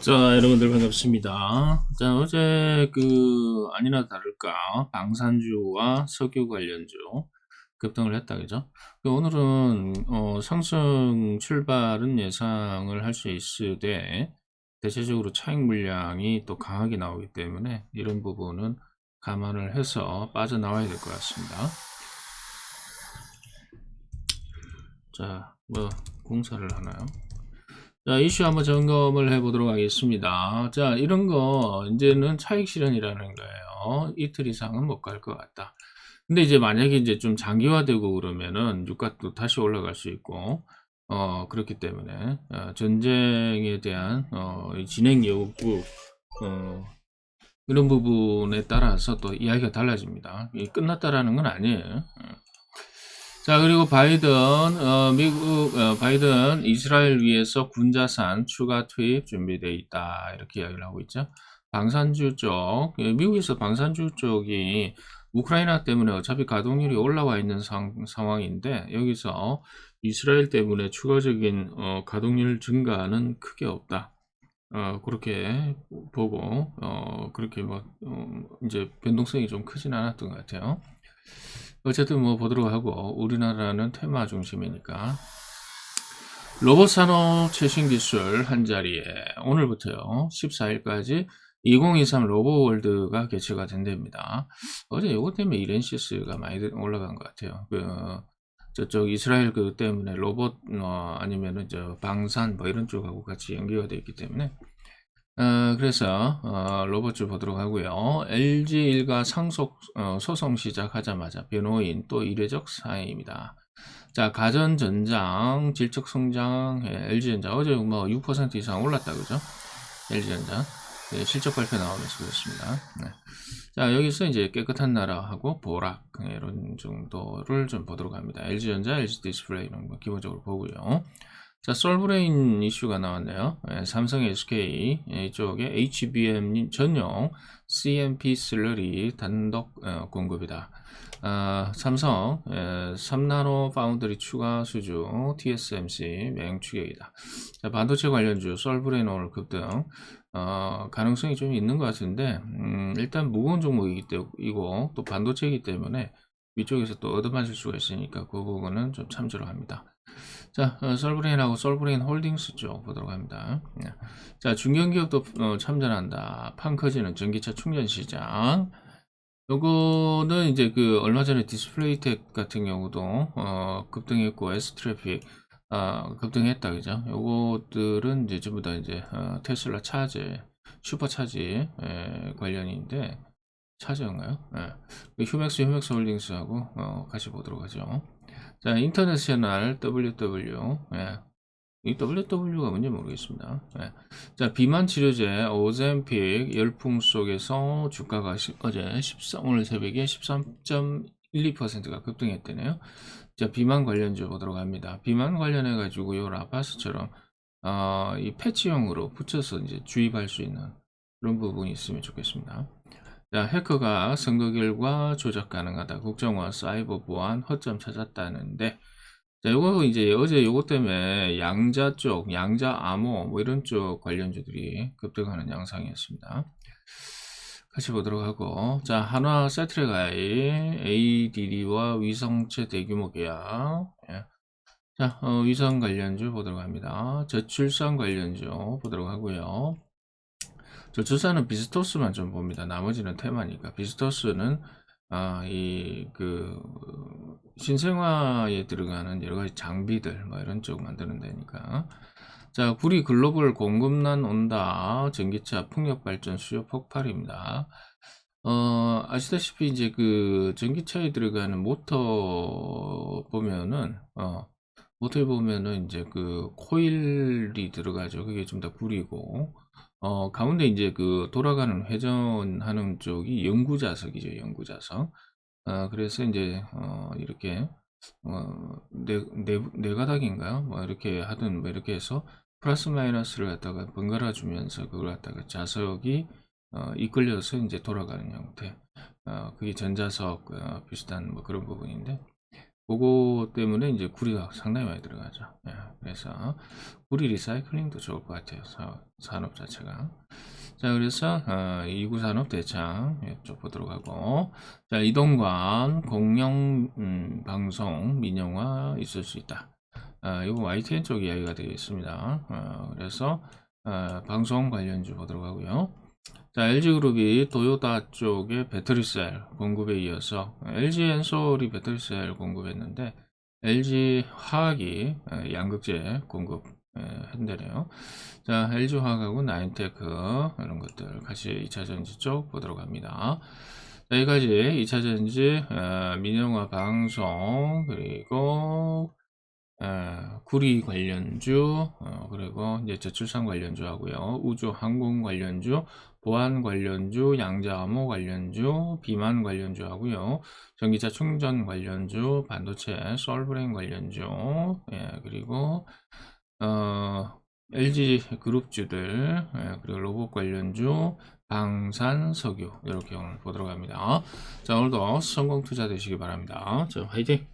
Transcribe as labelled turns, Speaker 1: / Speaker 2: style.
Speaker 1: 자, 여러분들 반갑습니다. 자, 어제 그 아니나 다를까 방산주와 석유 관련주 급등을 했다 그죠? 그 오늘은 어, 상승 출발은 예상을 할 수 있으되 대체적으로 차익 물량이 또 강하게 나오기 때문에 이런 부분은 감안을 해서 빠져나와야 될 것 같습니다. 자, 뭐 공사를 하나요? 자, 이슈 한번 점검을 해 보도록 하겠습니다. 자, 이런 거, 이제는 차익 실현이라는 거예요. 이틀 이상은 못 갈 것 같다. 근데 이제 만약에 이제 좀 장기화되고 그러면은 유가도 다시 올라갈 수 있고, 어, 그렇기 때문에, 어, 전쟁에 대한, 어, 이 진행 여부, 어, 이런 부분에 따라서 또 이야기가 달라집니다. 이 끝났다라는 건 아니에요. 어. 자, 그리고 바이든, 어, 미국, 어, 바이든, 이스라엘 위해서 군자산 추가 투입 준비되어 있다. 이렇게 이야기를 하고 있죠. 방산주 쪽, 예, 미국에서 방산주 쪽이 우크라이나 때문에 어차피 가동률이 올라와 있는 상, 상황인데, 여기서 이스라엘 때문에 추가적인, 어, 가동률 증가는 크게 없다. 어, 그렇게 보고, 어, 그렇게 뭐, 어, 이제 변동성이 좀 크진 않았던 것 같아요. 어쨌든 뭐 보도록 하고 우리나라는 테마 중심이니까 로봇 산업 최신 기술 한 자리에 오늘부터요 14일까지 2023 로봇월드가 개최가 된답니다. 어제 이것 때문에 이렌시스가 많이 올라간 것 같아요. 그 저쪽 이스라엘 그 때문에 로봇 어, 아니면은 저 방산 뭐 이런 쪽하고 같이 연계가 되어 있기 때문에 어, 그래서 어, 로봇을 보도록 하고요. LG 일가 상속 어, 소송 시작하자마자 변호인 또 이례적 사회입니다. 자 가전 전장 질적 성장 예, LG전자 어제 뭐 6% 이상 올랐다 그죠? LG전자 예, 실적 발표 나오면서 그렇습니다. 네. 자 여기서 이제 깨끗한 나라하고 보락 예, 이런 정도를 좀 보도록 합니다. LG전자, LG 디스플레이 이런 거 기본적으로 보고요. 자, 솔브레인 이슈가 나왔네요. 예, 삼성 SK 예, 이쪽에 HBM 전용 CMP 슬러리 단독 어, 공급이다. 아, 삼성 예, 3나노 파운드리 추가 수주 TSMC 매행 추격이다. 자, 반도체 관련주 솔브레인 오늘 급등 어, 가능성이 좀 있는 것 같은데 음, 일단 무거운 종목이기 때문이고 또 반도체이기 때문에 위쪽에서 또 얻어맞을 수가 있으니까 그 부분은 좀 참조를 합니다. 자, 어, 솔브레인하고 솔브레인 홀딩스 쪽 보도록 합니다. 네. 자, 중견기업도 어, 참전한다. 판 커지는 전기차 충전 시장. 요거는 이제 그 얼마 전에 디스플레이텍 같은 경우도 어, 급등했고 에스트래픽 어, 급등했다 그죠? 요것들은 이제 전부 다 이제 어, 테슬라 차지, 슈퍼 차지 에, 관련인데 차지인가요? 네. 휴맥스 휴맥스 홀딩스하고 어, 같이 보도록 하죠. 자, 인터내셔널 WW. 예. 이 WW가 뭔지 모르겠습니다. 예. 자, 비만 치료제 오zem픽 열풍 속에서 주가가 시, 어제 13, 오늘 새벽에 13.12%가 급등했대네요. 자, 비만 관련주 보도록 합니다. 비만 관련해 가지고 요 라파스처럼 어, 이 패치용으로 붙여서 이제 주입할 수 있는 그런 부분이 있으면 좋겠습니다. 자, 해커가 선거 결과 조작 가능하다. 국정원 사이버 보안 허점 찾았다는데 자, 요거 이제 어제 요거 때문에 양자 쪽, 양자 암호 뭐 이런 쪽 관련주들이 급등하는 양상이었습니다. 같이 보도록 하고 자 한화 세트레가이 ADD와 위성체 대규모 계약 예. 자 어, 위성 관련주 보도록 합니다. 저출산 관련주 보도록 하고요. 저 주사는 비스토스만 좀 봅니다. 나머지는 테마니까. 비스토스는 아, 이, 그, 신생화에 들어가는 여러 가지 장비들, 뭐 이런 쪽 만드는 데니까. 자, 구리 글로벌 공급난 온다. 전기차 풍력 발전 수요 폭발입니다. 어, 아시다시피 이제 그 전기차에 들어가는 모터 보면은, 어, 모터에 보면은 이제 그 코일이 들어가죠. 그게 좀 더 구리고, 어, 가운데 이제 그 돌아가는 회전하는 쪽이 연구자석이죠, 연구자석. 어, 그래서 이제, 어, 이렇게, 어, 네, 네, 네 가닥인가요? 뭐 이렇게 하든 뭐 이렇게 해서 플러스 마이너스를 갖다가 번갈아 주면서 그걸 갖다가 자석이 어, 이끌려서 이제 돌아가는 형태. 어, 그게 전자석 어, 비슷한 뭐 그런 부분인데 그거 때문에 이제 구리가 상당히 많이 들어가죠. 예, 그래서 구리 리사이클링도 좋을 것 같아요. 사, 산업 자체가. 자, 그래서 어, 2구 산업 대창 이쪽 보도록 하고 자, 이동관 공영 음, 방송 민영화 있을 수 있다. 아, 이거 YTN 쪽 이야기가 되겠습니다. 어, 그래서 어, 방송 관련주 보도록 하고요. 자, LG그룹이 도요타 쪽에 배터리셀 공급에 이어서 LG엔솔이 배터리셀 공급했는데 LG 화학이 에, 양극재 공급 에, 한대네요. 자, LG 화학하고 나인테크 이런 것들 같이 2차 전지 쪽 보도록 합니다. 자, 여기까지 2차 전지 에, 민영화 방송 그리고 에, 구리 관련주 어, 그리고 이제 저출산 관련주 하고요. 우주 항공 관련주 보안 관련주, 양자암호 관련주, 비만 관련주 하고요. 전기차 충전 관련주, 반도체, 솔브레인 관련주, 예, 그리고 어, LG 그룹주들, 예, 그리고 로봇 관련주, 방산, 석유 이렇게 오늘 보도록 합니다. 자, 오늘도 성공 투자 되시기 바랍니다. 자, 화이팅!